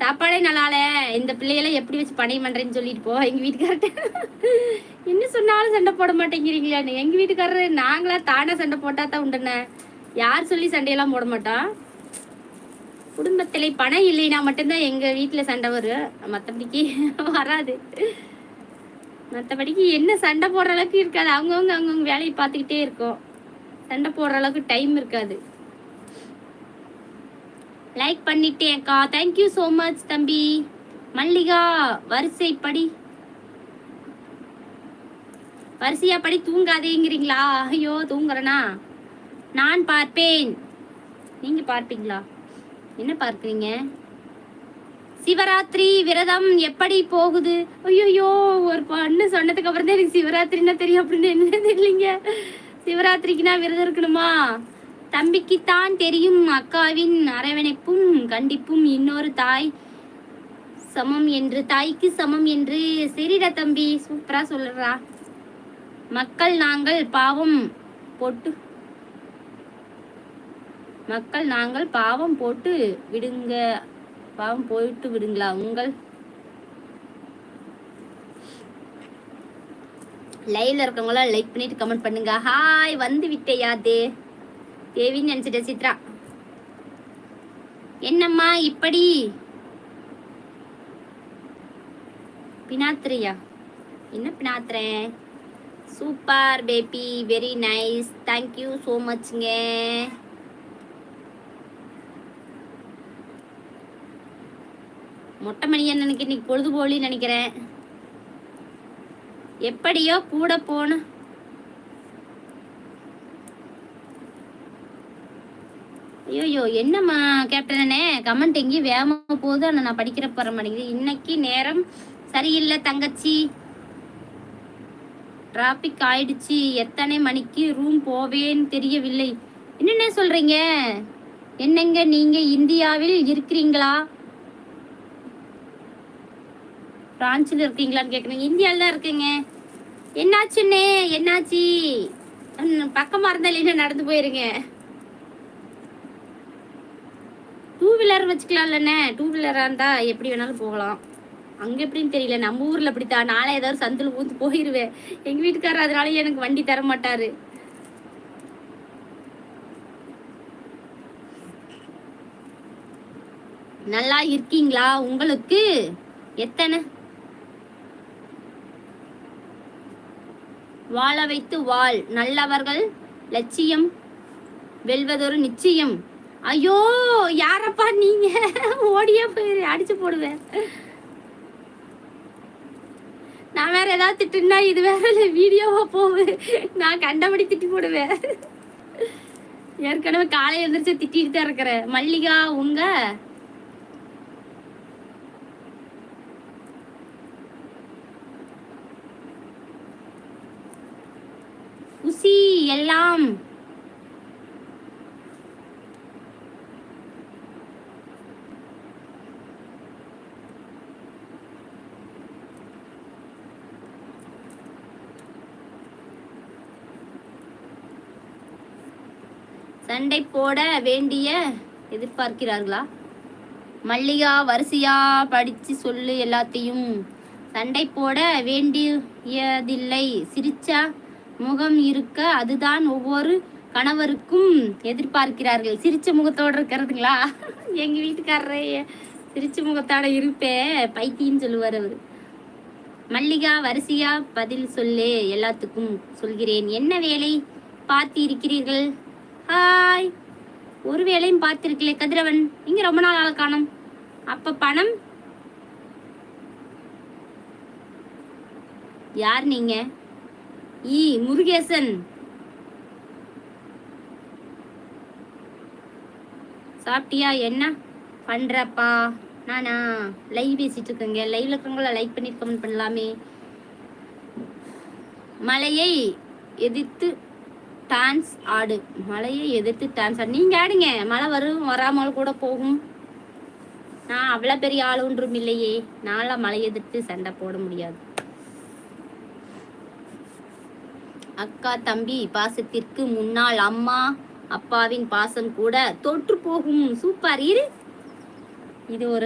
சாப்பாடே நல்லால இந்த பிள்ளைகளை எப்படி வச்சு பணி பண்றேன்னு சொல்லிட்டு போ எங்க வீட்டுக்கார்ட்ட. என்ன சொன்னாலும் சண்டை போட மாட்டேங்கிறீங்களா எங்க வீட்டுக்காரரு நாங்களா தானே சண்டை போட்டா தான் உண்டுண்ணே யார் சொல்லி சண்டையெல்லாம் போட மாட்டோம் குடும்பத்தில் பணம் இல்லைன்னா மட்டும்தான் எங்க வீட்டுல சண்டை வரும். மத்தபடிக்கு வராது. மற்றபடிக்கு என்ன சண்டை போடுற அளவுக்கு இருக்காது. அவங்கவுங்க அவங்கவுங்க வேலையை பார்த்துக்கிட்டே இருக்கோம். சண்டை போடுற அளவுக்கு டைம் இருக்காது. லைக் பண்ணிட்டேன்க்கா தேங்க்யூ ஸோ மச் தம்பி. மல்லிகா வரிசைப்படி வரிசையா படி தூங்காதேங்கிறீங்களா? ஐயோ தூங்குறனா? நான் பார்ப்பேன். நீங்க பார்ப்பீங்களா? என்ன பார்க்குறீங்க? சிவராத்திரி விரதம் எப்படி போகுது? ஐயோயோ ஒரு பண்ணு சொன்னதுக்கு அப்புறம் தான் எனக்கு சிவராத்திரின்னா தெரியும் அப்படின்னு என்ன தெரியலீங்க? சிவராத்திரிக்குனா விரதம் இருக்கணுமா? தம்பிக்குத்தான் தெரியும் அக்காவின் அரவணைப்பும் கண்டிப்பும் இன்னொரு தாய். சமம் என்று தாய்க்கு சமம் என்று சரிடா தம்பி சூப்பரா சொல்லுறா மக்கள் நாங்கள் பாவம் போட்டு மக்கள் நாங்கள் பாவம் போட்டு விடுங்க. பாவம் போயிட்டு விடுங்களா உங்கள்? லைவ்ல இருக்கவங்களாம் லைக் பண்ணிட்டு கமெண்ட் பண்ணுங்க. ஹாய் வந்து விட்டேயா தே தேவின்னு நினைச்சிட்டேன் சித்ரா. என்னம்மா இப்படி? பினாத்திரியா? என்ன பினாத்துறேன் super baby very nice thank you so மச்ங்க மொட்டை மணி அண்ணனுக்கு இன்னைக்கு பொழுதுபோலி நினைக்கிறேன். எப்படியோ கூட போன ஐயோ என்னம்மா கேப்டனே? கமெண்ட் எங்கேயும் வேகமா போகுது. ஆனா நான் படிக்கிற போற மாட்டேங்குது. இன்னைக்கு நேரம் சரியில்லை தங்கச்சி. டிராபிக் ஆயிடுச்சு. எத்தனை மணிக்கு ரூம் போவேன்னு தெரியவில்லை. என்னென்ன சொல்றீங்க? என்னங்க நீங்க இந்தியாவில் இருக்கிறீங்களா? பிரான்சில் இருக்கீங்களான்னு கேட்குறீங்க இந்தியாவில் தான் இருக்கேங்க. என்னாச்சுன்னே? என்னாச்சு? பக்கமாக பக்கமா என்ன நடந்து போயிருங்க. டூ வீலர் வச்சுக்கலாம்லண்ணே. டூ வீலராக இருந்தா எப்படி வேணாலும் போகலாம். அங்க எப்படின்னு தெரியல. நம்ம ஊர்ல அப்படித்தான். நானே ஏதாவது சந்தில் ஊந்து போயிருவேன். எங்க வீட்டுக்காரர் அதனால எனக்கு வண்டி தர மாட்டாரு. நல்லா இருக்கீங்களா? உங்களுக்கு? எத்தனை? வாழ வைத்து வாழ். நல்லவர்கள் லட்சியம் வெல்வதொரு நிச்சயம். ஐயோ யாரப்பா நீங்க? ஓடியே போயிரு அடிச்சு போடுவேன். நான் வேற ஏதாவது திட்டுனா இது வேற வீடியோவா போகுது. நான் கண்டபடி திட்டி போடுவேன். ஏற்கனவே காலையில எழுந்திரிச்சு திட்டிட்டு தான் இருக்கிறேன் மல்லிகா உங்க? உசி எல்லாம். சண்டை போட வேண்டிய எதிர்பார்க்கிறார்களா? மல்லிகா வரிசையா படிச்சு சொல்லு எல்லாத்தையும். சண்டை போட வேண்டியதில்லை. சிரிச்சா முகம் இருக்க அதுதான் ஒவ்வொரு கணவருக்கும் எதிர்பார்க்கிறார்கள். சிரிச்ச முகத்தோட இருக்கிறதுங்களா? எங்க வீட்டுக்காரரே சிரிச்ச முகத்தோட இருப்பே பைத்தின்னு சொல்லுவார் அவர். மல்லிகா வரிசையா பதில் சொல்லு எல்லாத்துக்கும் சொல்கிறேன். என்ன வேலை பார்த்து இருக்கிறீர்கள் ஹாய். ஒரு வேலையும் பார்த்திருக்கலே கதிரவன். இங்கே ரொம்ப நாள் ஆள் காணோம். அப்போ பணம்? யார் நீங்க? ஈ முருகேசன். சாப்பிட்டியா? என்ன? பண்றப்பா. நானா? லைவ் பேசிட்டு இருக்கேங்க. லைவ்ல இருக்கவங்கள லைக் பண்ணி கமெண்ட் பண்ணலாமே. மலையை எதிர்த்து டான்ஸ் ஆடு. மலையை எதிர்த்து டான்ஸ் ஆடு. நீங்க ஆடுங்க. மழை வரும் வராமல் கூட போகும். நான் அவ்வளோ பெரிய ஆள் ஒன்றும் இல்லையே. நான்லாம் மழை எதிர்த்து சண்டை போட முடியாது. அக்கா தம்பி பாசத்திற்கு முன்னால் அம்மா அப்பாவின் பாசம் கூட தொற்று போகும். சூப்பர். இரு. இது ஒரு